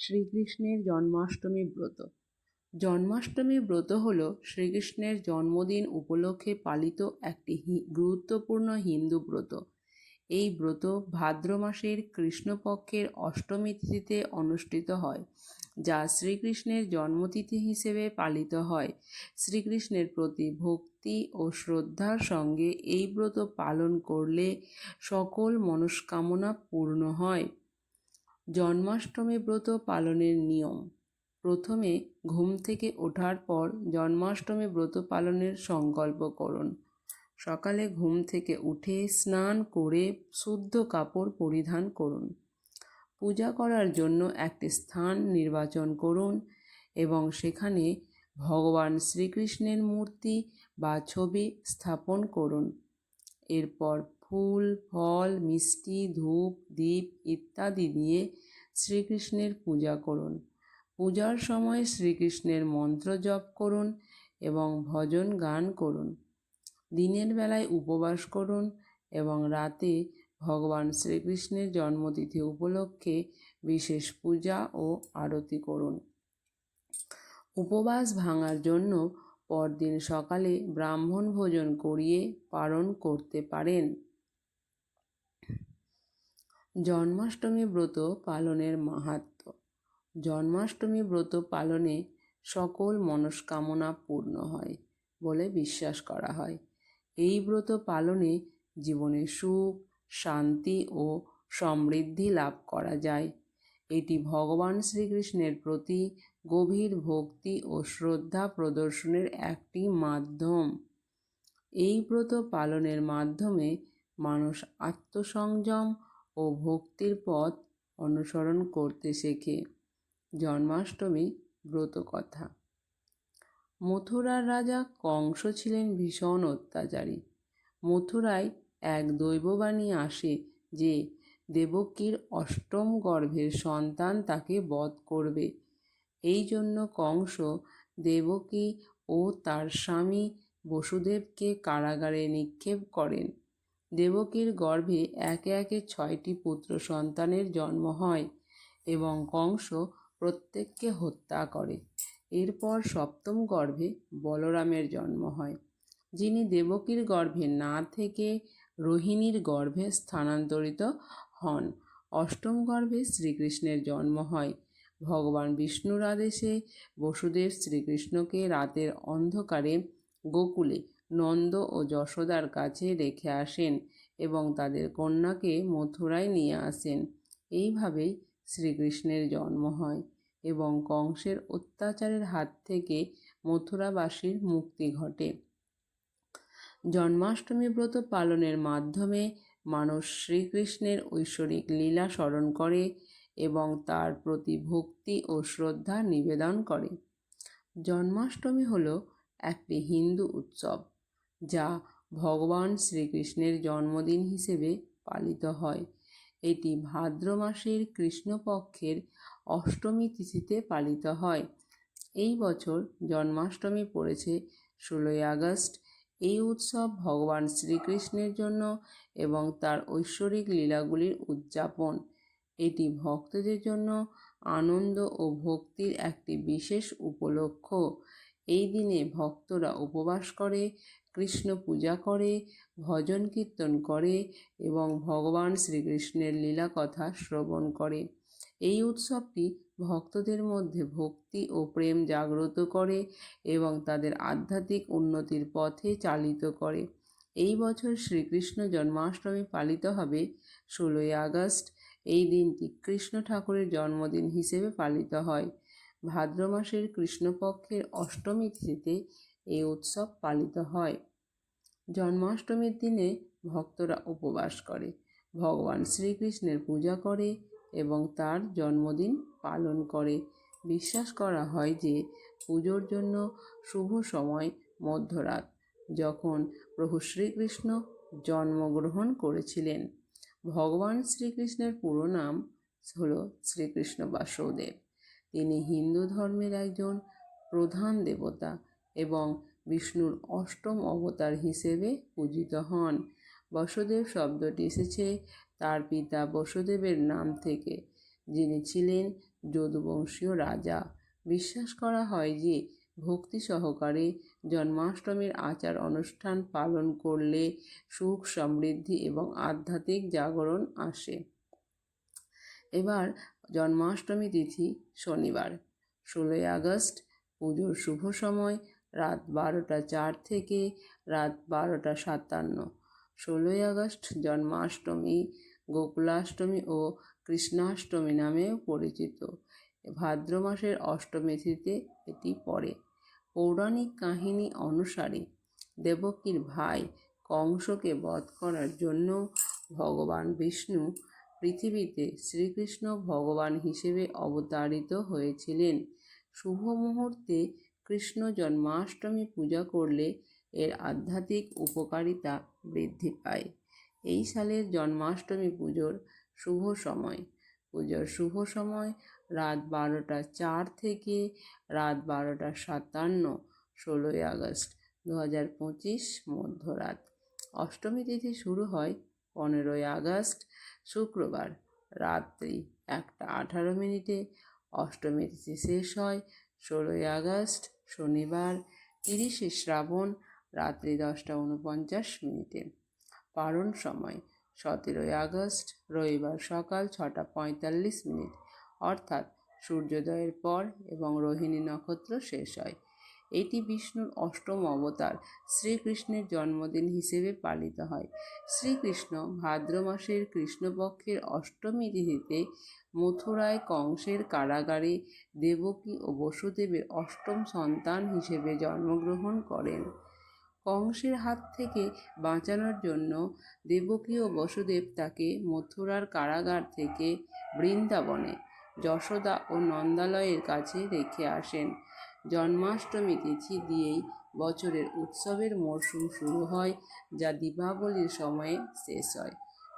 শ্রীকৃষ্ণের জন্মাষ্টমী ব্রত। জন্মাষ্টমী ব্রত হল শ্রীকৃষ্ণের জন্মদিন উপলক্ষে পালিত একটি গুরুত্বপূর্ণ হিন্দু ব্রত। এই ব্রত ভাদ্র মাসের কৃষ্ণপক্ষের অষ্টমী তিথিতে অনুষ্ঠিত হয়, যা শ্রীকৃষ্ণের জন্মতিথি হিসেবে পালিত হয়। শ্রীকৃষ্ণের প্রতি ভক্তি ও শ্রদ্ধার সঙ্গে এই ব্রত পালন করলে সকল মনস্কামনা পূর্ণ হয়। জন্মাষ্টমী ব্রত পালনের নিয়ম। প্রথমে ঘুম থেকে ওঠার পর জন্মাষ্টমী ব্রত পালনের সংকল্প করুন। সকালে ঘুম থেকে উঠে স্নান করে শুদ্ধ কাপড় পরিধান করুন। পূজা করার জন্য একটি স্থান নির্বাচন করুন এবং সেখানে ভগবান শ্রীকৃষ্ণের মূর্তি বা ছবি স্থাপন করুন। এরপর ফুল, ফল, মিষ্টি, ধূপ, দীপ ইত্যাদি দিয়ে শ্রীকৃষ্ণের পূজা করুন। পূজার সময় শ্রীকৃষ্ণের মন্ত্র জপ করুন এবং ভজন গান করুন। দিনের বেলায় উপবাস করুন এবং রাতে ভগবান শ্রীকৃষ্ণের জন্মতিথি উপলক্ষে বিশেষ পূজা ও আরতি করুন। উপবাস ভাঙার জন্য পরদিন সকালে ব্রাহ্মণ ভোজন করিয়ে পালন করতে পারেন। জন্মাষ্টমী ব্রত পালনের মাহাত্ম্য জন্মাষ্টমী ব্রত পালনে সকল মনস্কামনা পূর্ণ হয় বলে বিশ্বাস করা হয়। এই ব্রত পালনে জীবনে সুখ, শান্তি ও সমৃদ্ধি লাভ করা যায়। এটি ভগবান শ্রীকৃষ্ণের প্রতি গভীর ভক্তি ও শ্রদ্ধা প্রদর্শনের একটি মাধ্যম। এই ব্রত পালনের মাধ্যমে মানুষ আত্মসংযম ও ভক্তির পথ অনুসরণ করতে শেখে। জন্মাষ্টমী ব্রত কথা। মথুরার রাজা কংস ছিলেন ভীষণ অত্যাচারী। মথুরায় এক দৈববাণী আসে যে, দেবকীর অষ্টম গর্ভের সন্তান তাকে বধ করবে। এই জন্য কংস দেবকী ও তার স্বামী বসুদেবকে কারাগারে নিক্ষেপ করেন। দেবকীর গর্ভে একে একে ছয়টি পুত্র সন্তানের জন্ম হয় এবং কংস প্রত্যেককে হত্যা করে। এরপর সপ্তম গর্ভে বলরামের জন্ম হয়, যিনি দেবকীর গর্ভে না থেকে রোহিণীর গর্ভে স্থানান্তরিত হন। অষ্টম গর্ভে শ্রীকৃষ্ণের জন্ম হয়। ভগবান বিষ্ণুর আদেশে বসুদেব শ্রীকৃষ্ণকে রাতের অন্ধকারে গোকুলে নন্দ ও যশোদার কাছে রেখে আসেন এবং তাদের কন্যাকে মথুরায় নিয়ে আসেন। এইভাবেই শ্রীকৃষ্ণের জন্ম হয় এবং কংসের অত্যাচারের হাত থেকে মথুরাবাসীর মুক্তি ঘটে। জন্মাষ্টমী ব্রত পালনের মাধ্যমে মানুষ শ্রীকৃষ্ণের ঐশ্বরিক লীলা স্মরণ করে এবং তার প্রতি ভক্তি ও শ্রদ্ধা নিবেদন করে। জন্মাষ্টমী হল একটি হিন্দু উৎসব। যা ভগবান শ্রীকৃষ্ণের জন্মদিন হিসেবে পালিত হয়। এটি ভাদ্র মাসের কৃষ্ণপক্ষের অষ্টমী তিথিতে পালিত হয়। এই বছর জন্মাষ্টমী পড়েছে ষোলোই আগস্ট। এই উৎসব ভগবান শ্রীকৃষ্ণের জন্য এবং তার ঐশ্বরিক লীলাগুলির উদযাপন। এটি ভক্তদের জন্য আনন্দ ও ভক্তির একটি বিশেষ উপলক্ষ। এই দিনে ভক্তরা উপবাস করে কৃষ্ণ পূজা করে, ভজন কীর্তন করে এবং ভগবান শ্রীকৃষ্ণের লীলা কথা শ্রবণ করে। এই উৎসবটি ভক্তদের মধ্যে ভক্তি ও প্রেম জাগ্রত করে এবং তাদের আধ্যাত্মিক উন্নতির পথে চালিত করে। এই বছর শ্রীকৃষ্ণ জন্মাষ্টমী পালিত হবে ষোলোই আগস্ট। এই দিনটি কৃষ্ণ ঠাকুরের জন্মদিন হিসেবে পালিত হয়। ভাদ্র মাসের কৃষ্ণপক্ষের অষ্টমী তিথিতে এই উৎসব পালিত হয়। জন্মাষ্টমীর দিনে ভক্তরা উপবাস করে। ভগবান শ্রীকৃষ্ণের পূজা করে এবং তার জন্মদিন পালন করে। বিশ্বাস করা হয় যে পুজোর জন্য শুভ সময় মধ্যরাত, যখন প্রভু শ্রীকৃষ্ণ জন্মগ্রহণ করেছিলেন। ভগবান শ্রীকৃষ্ণের পুরো নাম হল শ্রীকৃষ্ণ বাসুদেব। তিনি হিন্দু ধর্মের একজন প্রধান দেবতা এবং বিষ্ণুর অষ্টম অবতার হিসেবে পূজিত হন। বসুদেব শব্দটি এসেছে তার পিতা বসুদেবের নাম থেকে, যিনি ছিলেন যদুবংশীয় রাজা। বিশ্বাস করা হয় যে, ভক্তি সহকারে জন্মাষ্টমীর আচার অনুষ্ঠান পালন করলে সুখ সমৃদ্ধি এবং আধ্যাত্মিক জাগরণ আসে। এবার জন্মাষ্টমী তিথি শনিবার, ষোলোই আগস্ট, পুজোর শুভ সময় রাত বারোটা চার থেকে রাত বারোটা সাতান্ন। ষোলোই আগস্ট জন্মাষ্টমী, গোকুলাষ্টমী ও কৃষ্ণাষ্টমী নামেও পরিচিত। ভাদ্র মাসের অষ্টমী তিথিতে এটি পড়ে। পৌরাণিক কাহিনী অনুসারে দেবকীর ভাই কংসকে বধ করার জন্য ভগবান বিষ্ণু পৃথিবীতে শ্রীকৃষ্ণ ভগবান হিসেবে অবতারিত হয়েছিলেন। শুভ মুহূর্তে কৃষ্ণ জন্মাষ্টমী পূজা করলে এর আধ্যাত্মিক উপকারিতা বৃদ্ধি পায়। এই সালের জন্মাষ্টমী পুজোর শুভ সময়। পুজোর শুভ সময় রাত বারোটা চার থেকে রাত বারোটা সাতান্ন, ষোলোই আগস্ট দু হাজার পঁচিশ মধ্যরাত। অষ্টমী তিথি শুরু হয় পনেরোই আগস্ট, শুক্রবার রাত্রি একটা আঠারো মিনিটে। অষ্টমী তিথি শেষ হয় ষোলোই আগস্ট, শনিবার, তিরিশে শ্রাবণ, রাত্রি দশটা উনপঞ্চাশ মিনিটে। পারণ সময়, সতেরোই আগস্ট, রবিবার সকাল ছটা পঁয়তাল্লিশ মিনিট। অর্থাৎ সূর্যোদয়ের পর এবং রোহিণী নক্ষত্র শেষ হয়। এটি বিষ্ণুর অষ্টম অবতার, শ্রীকৃষ্ণের জন্মদিন হিসেবে পালিত হয়। শ্রীকৃষ্ণ ভাদ্র মাসের কৃষ্ণপক্ষের অষ্টমী তিথিতে মথুরায় কংসের কারাগারে দেবকী ও বসুদেবের অষ্টম সন্তান হিসেবে জন্মগ্রহণ করেন। কংসের হাত থেকে বাঁচানোর জন্য দেবকী ও বসুদেব তাকে মথুরার কারাগার থেকে বৃন্দাবনে, যশোদা ও নন্দালয়ের কাছে রেখে আসেন। জন্মাষ্টমী তিথি দিয়েই বছরের উৎসবের মরশুম শুরু হয়, যা দীপাবলির সময়ে শেষ হয়।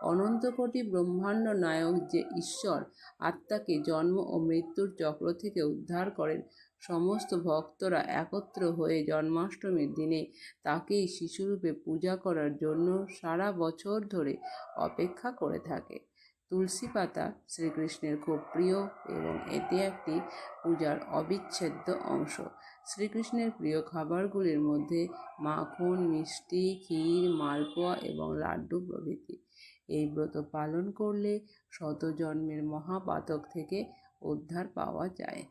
অনন্তকোটি ব্রহ্মাণ্ড নায়ক যে ঈশ্বর, আত্মাকে জন্ম ও মৃত্যুর চক্র থেকে উদ্ধার করেন, সমস্ত ভক্তরা একত্র হয়ে জন্মাষ্টমীর দিনে তাকেই শিশুরূপে পূজা করার জন্য সারা বছর ধরে অপেক্ষা করে থাকে। তুলসী পাতা শ্রীকৃষ্ণের খুব প্রিয় এবং এটি একটি পূজার অবিচ্ছেদ্য অংশ। শ্রীকৃষ্ণের প্রিয় খাবারগুলির মধ্যে মাখন, মিষ্টি, ক্ষীর, মালপোয়া এবং লাড্ডু প্রভৃতি। এই ব্রত পালন করলে শত জন্মের মহাপাতক থেকে উদ্ধার পাওয়া যায়।